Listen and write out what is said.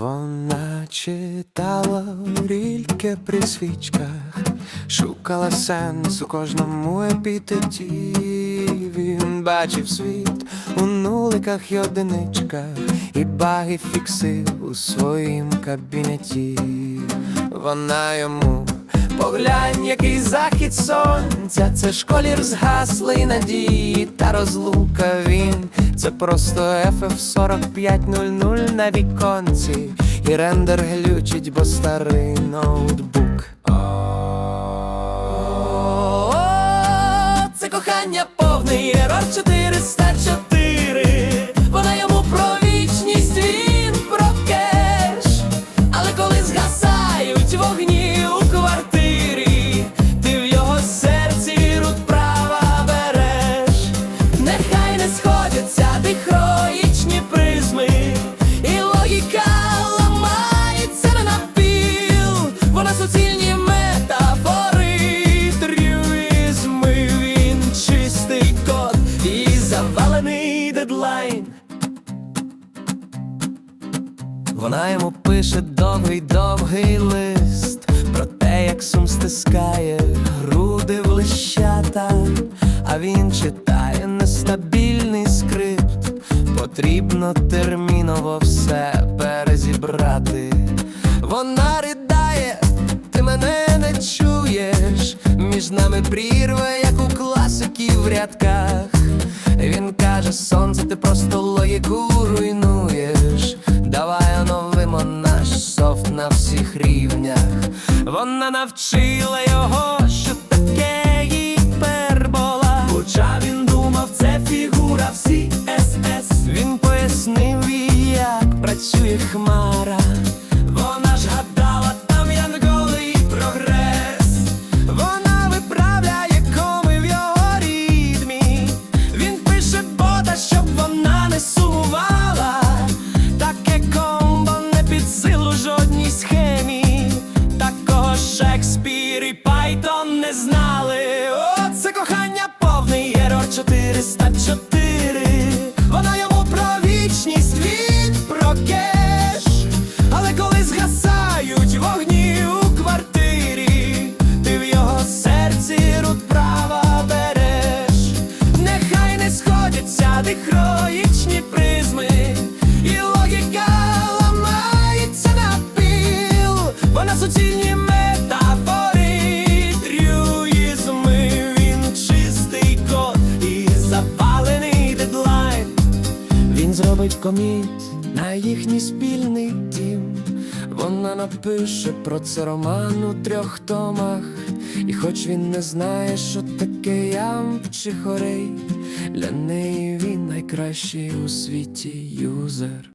Вона читала рільки при свічках, шукала сенс у кожному епітеті. Він бачив світ у нуликах й одиничках, і баги фікси у своїм кабінеті. Вона йому поглянь, який захід сонця, це школір згаслий надії розлука він. Це просто FF4500 на віконці, і рендер глючить, бо старий ноутбук. Це кохання повний ерор 404 вона йому пише довгий довгий лист про те, як сум стискає груди в лищата, а він читає нестабільний скрипт. Потрібно терміново все перезібрати. Вона ридає, ти мене не чуєш. Між нами прірва, як у класиків в рядках. Він каже, сонце, ти просто логіку Вона навчила його, Speed. Зробить коміт на їхній спільний дім. Вона напише про це роман у трьох томах. І хоч він не знає, що таке ям чи хорей, для неї він найкращий у світі юзер.